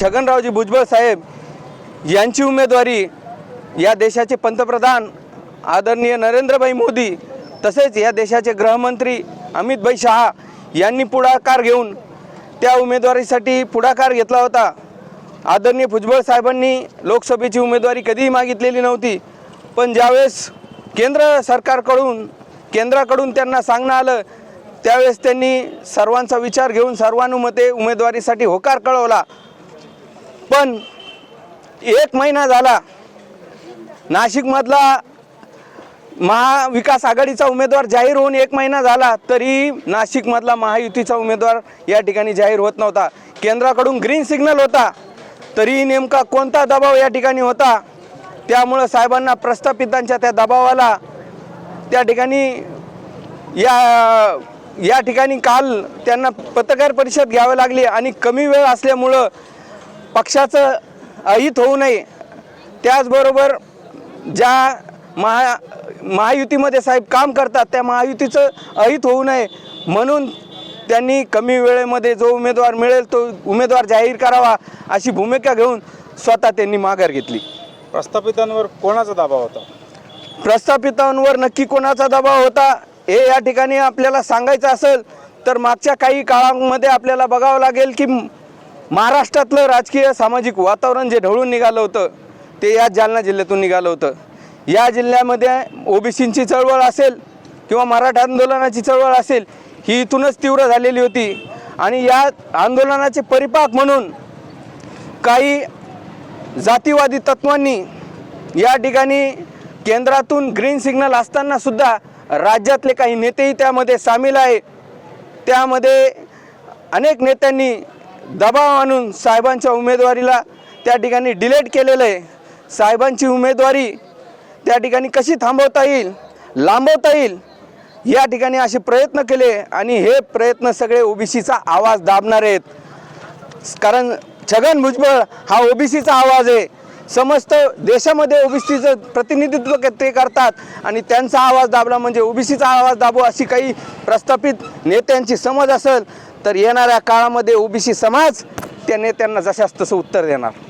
छगनरावजी भुजबळ साहेब यांची उमेदवारी या देशाचे पंतप्रधान आदरणीय नरेंद्रभाई मोदी तसेच या देशाचे गृहमंत्री अमितभाई शहा यांनी पुढाकार घेऊन त्या उमेदवारीसाठी पुढाकार घेतला होता. आदरणीय भुजबळ साहेबांनी लोकसभेची उमेदवारी कधीही मागितलेली नव्हती. पण ज्यावेळेस केंद्र सरकारकडून केंद्राकडून त्यांना सांगणं आलं त्यावेळेस त्यांनी सर्वांचा विचार घेऊन सर्वानुमते उमेदवारीसाठी होकार कळवला. पण एक महिना झाला नाशिकमधला महाविकास आघाडीचा उमेदवार जाहीर होऊन एक महिना झाला तरी नाशिकमधला महायुतीचा उमेदवार या ठिकाणी जाहीर होत नव्हता. केंद्राकडून ग्रीन सिग्नल होता तरी नेमका कोणता दबाव या ठिकाणी होता? त्यामुळं साहेबांना प्रस्थापितांच्या त्या दबावाला त्या ठिकाणी या या ठिकाणी काल त्यांना पत्रकार परिषद घ्यावी लागली आणि कमी वेळ असल्यामुळं पक्षाचं अहित होऊ नये. त्याचबरोबर ज्या महा महायुतीमध्ये साहेब काम करतात त्या महायुतीचं अहित होऊ नये म्हणून त्यांनी कमी वेळेमध्ये जो उमेदवार मिळेल तो उमेदवार जाहीर करावा अशी भूमिका घेऊन स्वतः त्यांनी माघार घेतली. प्रस्थापितांवर कोणाचा दबाव होता? प्रस्थापितांवर नक्की कोणाचा दबाव होता? हे या ठिकाणी आपल्याला सांगायचं असेल तर मागच्या काही काळामध्ये आपल्याला बघावं लागेल की महाराष्ट्रातलं राजकीय सामाजिक वातावरण जे ढवळून निघालं होतं ते या जालना जिल्ह्यातून निघालं होतं. या जिल्ह्यामध्ये ओबीसींची चळवळ असेल किंवा मराठा आंदोलनाची चळवळ असेल ही इथूनच तीव्र झालेली होती. आणि या आंदोलनाचे परिपाक म्हणून काही जातीवादी तत्वांनी या ठिकाणी केंद्रातून ग्रीन सिग्नल असतानासुद्धा राज्यातले काही नेतेही त्यामध्ये सामील आहे त्यामध्ये अनेक नेत्यांनी दबाव आणून साहेबांच्या उमेदवारीला त्या ठिकाणी डिलेट केलेलं आहे. साहेबांची उमेदवारी त्या ठिकाणी कशी थांबवता येईल लांबवता येईल या ठिकाणी असे प्रयत्न केले आणि हे प्रयत्न सगळे ओबीसीचा आवाज दाबणार आहेत. कारण छगन भुजबळ हा ओबीसीचा आवाज आहे. समस्त देशामध्ये ओबीसीचं प्रतिनिधित्व ते करतात आणि त्यांचा आवाज दाबला म्हणजे ओबीसीचा आवाज दाबू अशी काही प्रस्थापित नेत्यांची समज असेल तर येणाऱ्या काळामध्ये ओबीसी समाज त्या नेत्यांना जशास तसं उत्तर देणार.